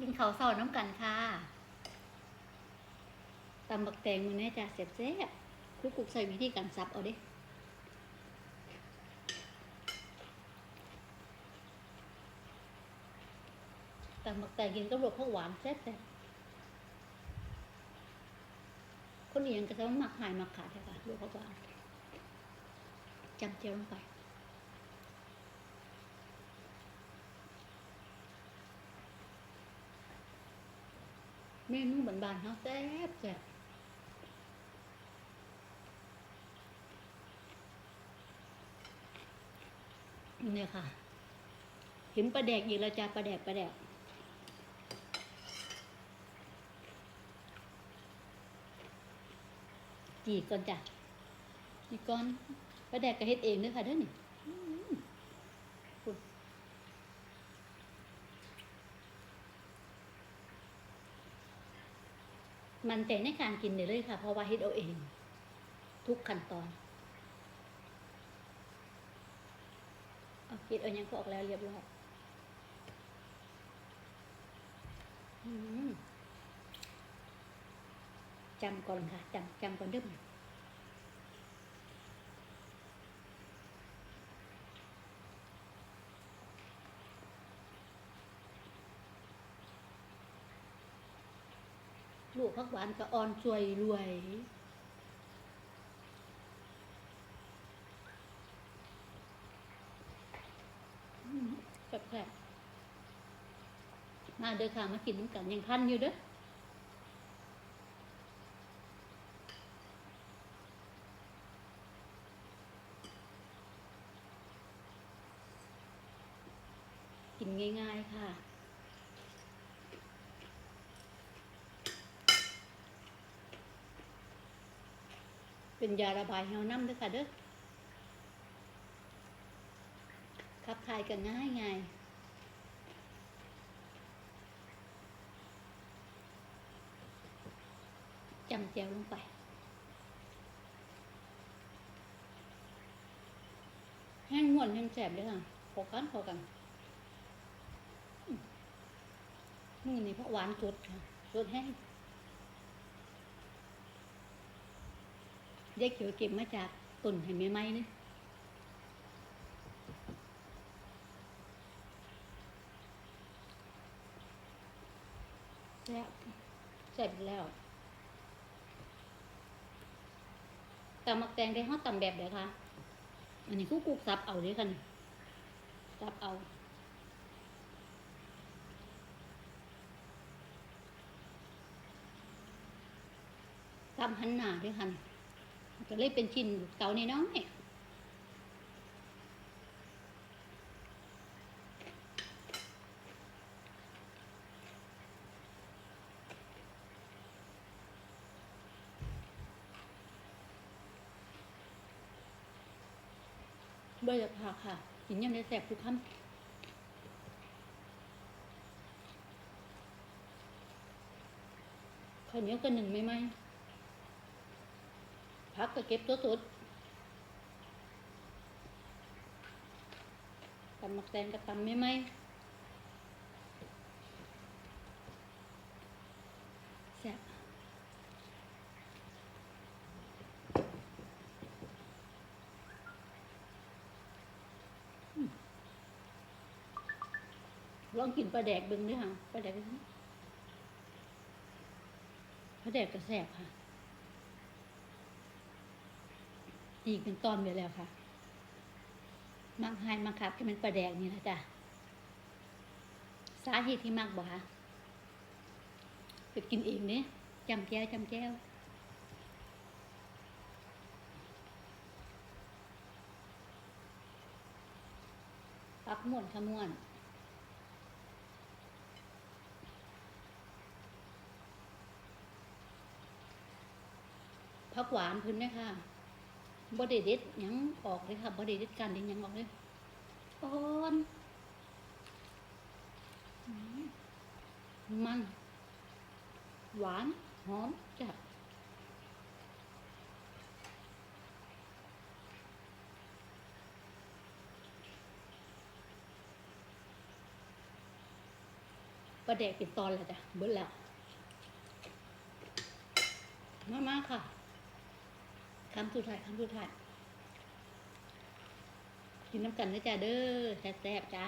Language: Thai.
กินข้าวเช้าน้ำกันค่ะตำบักแตงมือแน่จ้ะเสียบแซ่บคุกกุกใส่วิธีการซับเอาเด้ตำบักแตงกินกับรสข้าวหวานแซ่บแซ่คนเอียงก็จะหมักหายหมักขาดใช่ปะรสข้าวหวานจำเจียวลงไป เมนูบานๆเขาแซ่บแซ่บเนี่ยค่ะ เห็นปลาแดกอีกแล้วจ้าปลาแดกปลาแดกจีก่อนจ้ะจีก่อนปลาแดกก็เฮ็ดเองเด้อค่ะเด้อนี่อืมคุณ มันใจในการกินเนี่ยเลยค่ะ เพราะว่าเฮ็ดเอาเอง ทุกขั้นตอนเอาคิดเอายังก็ออกแล้วเรียบร้อยจำก่อนค่ะจำจำก่อนเด้อ ลูกพักหวานก็อ่อนสวยรวยแซ่บๆมาเด้อค่ะ มากินน้ำกันยังทันอยู่เด้อกินง่าย ๆ ค่ะ เป็นยาระบายเฮาน้ำด้อค่ะเด้อขับถ่ายกันง่ายง่ายจำแจวลงไป แห้งม่วนแห้งแสบเลยค่ะพอกันพอกันอืมมือนี่เพราะหวานสดค่ะสดแห้ง ยายเขียวเก็บมาจากตุ่นให้แม่ไม้นี่แล้วเสร็จแล้วตำมักแตงได้ฮอดตำแบบเดี๋ยวค่ะอันนี้กูกุกซับเอาเด้อค่ะนี่ซับเอาตำหันหน้าเด้วยค่ะนี่ ก็เลยเป็นชิ้นเก่าในน้อยเบอร์ผักค่ะกินยังได้แสบทุกคำข้าวเหนียวกันหนึ่งไหมไหม พักก็เก็บตัวสุดตำมักแตงกับตำไม่ไหมแซ่บลองกินปลาแดกบึงด้วยค่ะปลาแดกปลาแดกก็แซ่บค่ะ อีกเป็นตอนไปแล้วค่ะ มักหายมักขับก็เป็นปลาแดกนี่นะจ๊ะสาเหตุที่มักบ่คะไปกินเองเนี่ยจำแก้วจำแก้วปักม่วนขม่วนพักหวานพื้นนะคะ บไดเด็ดยังออกเลยค่ะบไดเด็ดการเด็ดยังออกเลยอ่อนมัน หวานหอมจัดปลาแดกเป็นตอนแล้วจ้ะเบิ้ลแล้ว มามาค่ะ คำสุดท้ายคำสุดท้ายกินน้ำกันนะจ้าเด้อแซ่บๆจ้า